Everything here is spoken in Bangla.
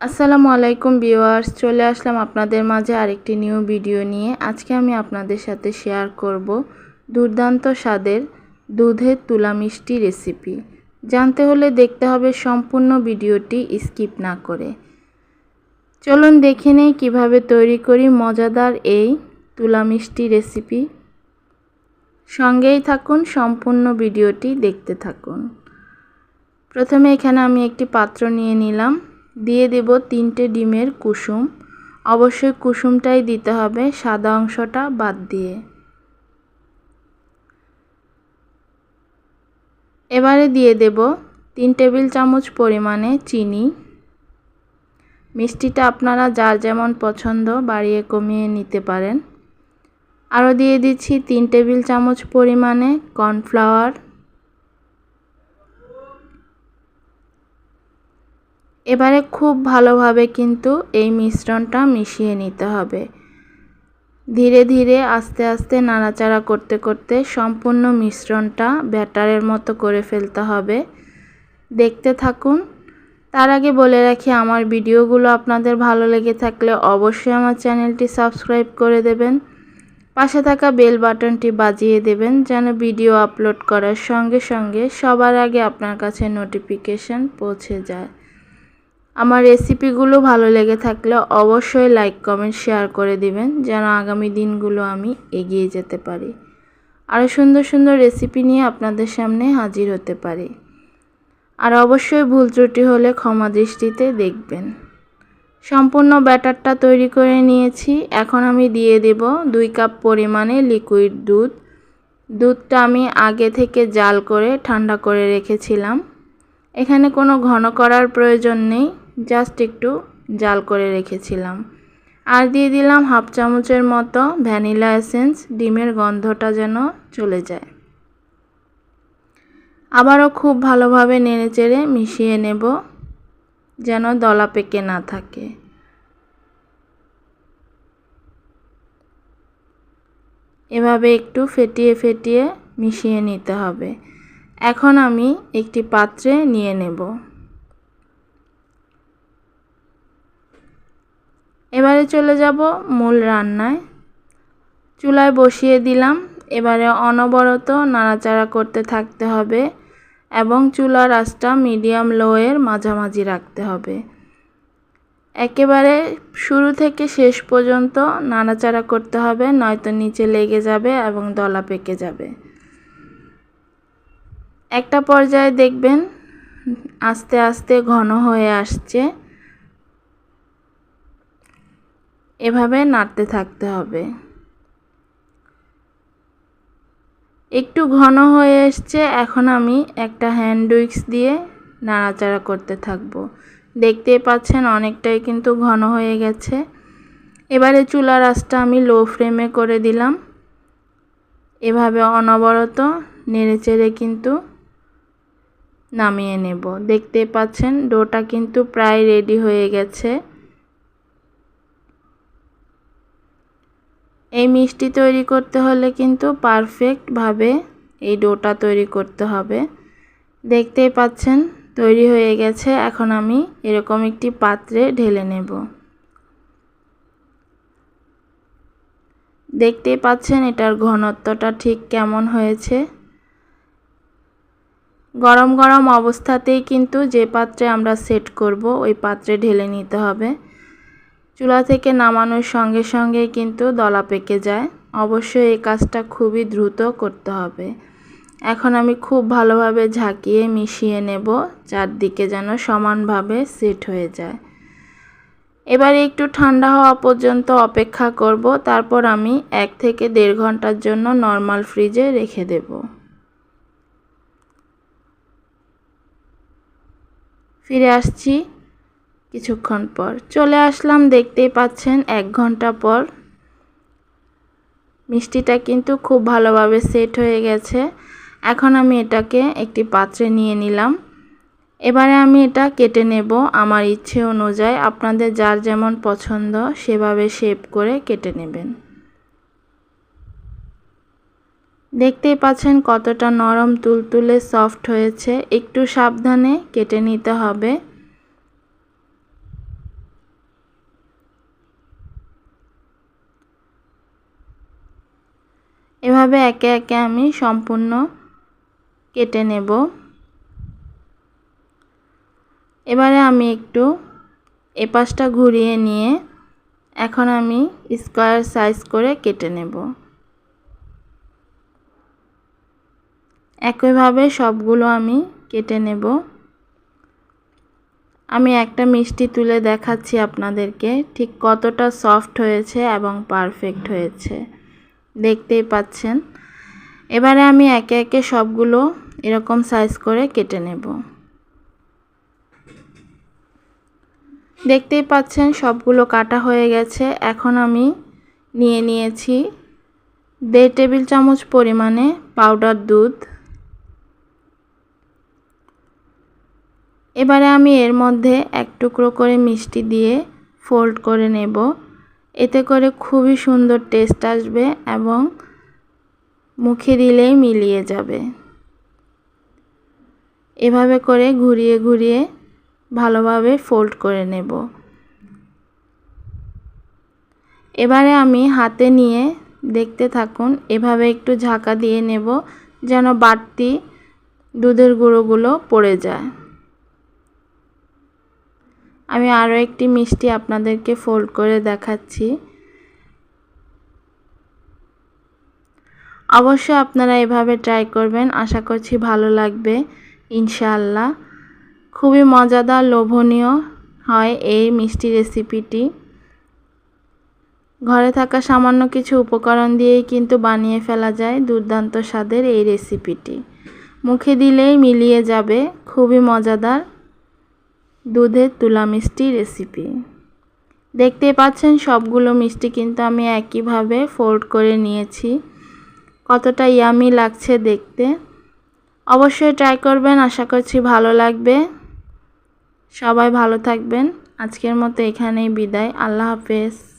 আসসালামু আলাইকুম ভিউয়ার্স, চলে আসলাম আপনাদের মাঝে আরেকটি নিউ ভিডিও নিয়ে। আজকে আমি আপনাদের সাথে শেয়ার করব দুর্দান্ত স্বাদের দুধের তুলা মিষ্টি রেসিপি। জানতে হলে দেখতে হবে সম্পূর্ণ ভিডিওটি স্কিপ না করে। চলুন দেখে নেই কীভাবে তৈরি করি মজাদার এই তুলা মিষ্টি রেসিপি। সঙ্গেই থাকুন, সম্পূর্ণ ভিডিওটি দেখতে থাকুন। প্রথমে এখানে আমি একটি পাত্র নিয়ে নিলাম। দিয়ে দেব তিনটে ডিমের কুসুম। অবশ্যই কুসুমটাই দিতে হবে, সাদা অংশটা বাদ দিয়ে। এবারে দিয়ে দেব তিন টেবিল চামচ পরিমাণে চিনি। মিষ্টিটা আপনারা যার যেমন পছন্দ বাড়িয়ে কমিয়ে নিতে পারেন। আরও দিয়ে দিচ্ছি তিন টেবিল চামচ পরিমাণে কর্নফ্লাওয়ার। এবারে খুব ভালোভাবে কিন্তু এই মিশ্রণটা মিশিয়ে নিতে হবে। ধীরে ধীরে আস্তে আস্তে নাড়াচাড়া করতে করতে সম্পূর্ণ মিশ্রণটা ব্যাটারের মতো করে ফেলতে হবে। দেখতে থাকুন। তার আগে বলে রাখি, আমার ভিডিওগুলো আপনাদের ভালো লেগে থাকলে অবশ্যই আমার চ্যানেলটি সাবস্ক্রাইব করে দেবেন। পাশে থাকা বেল বাটনটি বাজিয়ে দেবেন যেন ভিডিও আপলোড করার সঙ্গে সঙ্গে সবার আগে আপনার কাছে নোটিফিকেশান পৌঁছে যায়। আমার রেসিপিগুলো ভালো লেগে থাকলে অবশ্যই লাইক কমেন্ট শেয়ার করে দিবেন, যেন আগামী দিনগুলো আমি এগিয়ে যেতে পারি। আরও সুন্দর সুন্দর রেসিপি নিয়ে আপনাদের সামনে হাজির হতে পারি। আর অবশ্যই ভুল ত্রুটি হলে ক্ষমা দৃষ্টিতে দেখবেন। সম্পূর্ণ ব্যাটারটা তৈরি করে নিয়েছি। এখন আমি দিয়ে দেব দুই কাপ পরিমাণে লিকুইড দুধ। দুধটা আমি আগে থেকে জাল করে ঠান্ডা করে রেখেছিলাম। এখানে কোনো ঘন করার প্রয়োজন নেই। জাস্ট একটু জাল করে রেখেছিলাম। আর দিয়ে দিলাম হাফ চামচের মতো ভ্যানিলা এসেন্স, ডিমের গন্ধটা যেন চলে যায়। আবারও খুব ভালোভাবে নেড়ে চেড়ে মিশিয়ে নেব, যেন দলা পেকে না থাকে। এভাবে একটু ফেটিয়ে ফেটিয়ে মিশিয়ে নিতে হবে। এখন আমি একটি পাত্রে নিয়ে নেব। এবারে চলে যাব মূল রান্নায়। চুলায় বসিয়ে দিলাম। এবারে অনবরত নাড়াচাড়া করতে থাকতে হবে এবং চুলার আঁচটা মিডিয়াম লোয়ের মাঝামাঝি রাখতে হবে। একেবারে শুরু থেকে শেষ পর্যন্ত নাড়াচাড়া করতে হবে, নয়তো নিচে লেগে যাবে এবং দলা পেকে যাবে। একটা পর্যায়ে দেখবেন আস্তে আস্তে ঘন হয়ে আসছে। এভাবে নাড়তে থাকতে হবে। একটু ঘন হয়ে এসছে, এখন আমি একটা হ্যান্ড উইক্স দিয়ে নাড়াচাড়া করতে থাকব। দেখতেই পাচ্ছেন অনেকটাই কিন্তু ঘন হয়ে গেছে। এবারে চুলার আঁচটা আমি লো ফ্লেমে করে দিলাম। এভাবে অনবরত নেড়ে চেড়ে কিন্তু নামিয়ে নেব। দেখতে পাচ্ছেন ডোটা কিন্তু প্রায় রেডি হয়ে গেছে। এই মিষ্টি তৈরি করতে হলে কিন্তু পারফেক্টভাবে এই ডোটা তৈরি করতে হবে। দেখতেই পাচ্ছেন, তৈরি হয়ে গেছে। এখন আমি এরকম একটি পাত্রে ঢেলে নেব। দেখতেই পাচ্ছেন, এটার ঘনত্বটা ঠিক কেমন হয়েছে। গরম গরম অবস্থাতেই কিন্তু যে পাত্রে আমরা সেট করব, ওই পাত্রে ঢেলে নিতে হবে। চুলা থেকে নামানোর সঙ্গে সঙ্গে কিন্তু দলা পেকে যায়। অবশ্যই এই কাজটা খুবই দ্রুত করতে হবে। এখন আমি খুব ভালোভাবে ঝাঁকিয়ে মিশিয়ে নেব, চারদিকে যেন সমানভাবে সেট হয়ে যায়। এবারে একটু ঠান্ডা হওয়া পর্যন্ত অপেক্ষা করব, তারপর আমি এক থেকে দেড় ঘণ্টার জন্য নর্মাল ফ্রিজে রেখে দেব। ফিরে আসছি। কিছুক্ষণ পর চলে আসলাম, দেখতেই পাচ্ছেন এক ঘণ্টা পর। মিষ্টিটা কিন্তু খুব ভালোভাবে সেট হয়ে গেছে। এখন আমি এটাকে একটি পাত্রে নিয়ে নিলাম। এবারে আমি এটা কেটে নেব আমার ইচ্ছে অনুযায়ী। আপনাদের যার যেমন পছন্দ সেভাবে শেপ করে কেটে নেবেন। দেখতেই পাচ্ছেন কতটা নরম, তুলতুলে সফট হয়েছে। একটু সাবধানে কেটে নিতে হবে। এভাবে একে একে আমি সম্পূর্ণ কেটে নেব। এবারে আমি একটু এপাশটা ঘুরিয়ে নিয়ে এখন আমি স্কোয়ার সাইজ করে কেটে নেব। একইভাবে সবগুলো আমি কেটে নেব। আমি একটা মিষ্টি তুলে দেখাচ্ছি আপনাদেরকে, ঠিক কতটা সফট হয়েছে এবং পারফেক্ট হয়েছে। দেখতেই পাচ্ছেন। এবারে আমি একে একে সবগুলো এরকম সাইজ করে কেটে নেব। দেখতেই পাচ্ছেন সবগুলো কাটা হয়ে গেছে। এখন আমি নিয়ে নিয়েছি দেড় টেবিল চামচ পরিমাণে পাউডার দুধ। এবারে আমি এর মধ্যে এক টুকরো করে মিষ্টি দিয়ে ফোল্ড করে নেব। এতে করে খুবই সুন্দর টেস্ট আসবে এবং মুখে দিলেই মিলিয়ে যাবে। এভাবে করে ঘুরিয়ে ঘুরিয়ে ভালোভাবে ফোল্ড করে নেব। এবারে আমি হাতে নিয়ে দেখতে থাকুন, এভাবে একটু ঝাঁকা দিয়ে নেব যেন বাড়তি দুধের গুঁড়োগুলো পড়ে যায়। আমি আরও একটি মিষ্টি আপনাদেরকে ফোল্ড করে দেখাচ্ছি। অবশ্যই আপনারা এভাবে ট্রাই করবেন, আশা করছি ভালো লাগবে, ইনশাআল্লাহ। খুবই মজাদার, লোভনীয় হয় এই মিষ্টি রেসিপিটি ঘরে থাকা সামান্য কিছু উপকরণ দিয়েই কিন্তু বানিয়ে ফেলা যায় দুর্দান্ত স্বাদের এই রেসিপিটি মুখে দিলেই মিলিয়ে যাবে, খুবই মজাদার। দুধের তুলা মিষ্টি রেসিপি দেখতে পাচ্ছেন, সবগুলো মিষ্টি কিন্তু আমি একইভাবে ফোল্ড করে নিয়েছি। কতটা ইয়ামি লাগছে দেখতে। অবশ্যই ট্রাই করবেন, আশা করছি ভালো লাগবে। সবাই ভালো থাকবেন। আজকের মতো এখানেই বিদায়। আল্লাহ হাফেজ।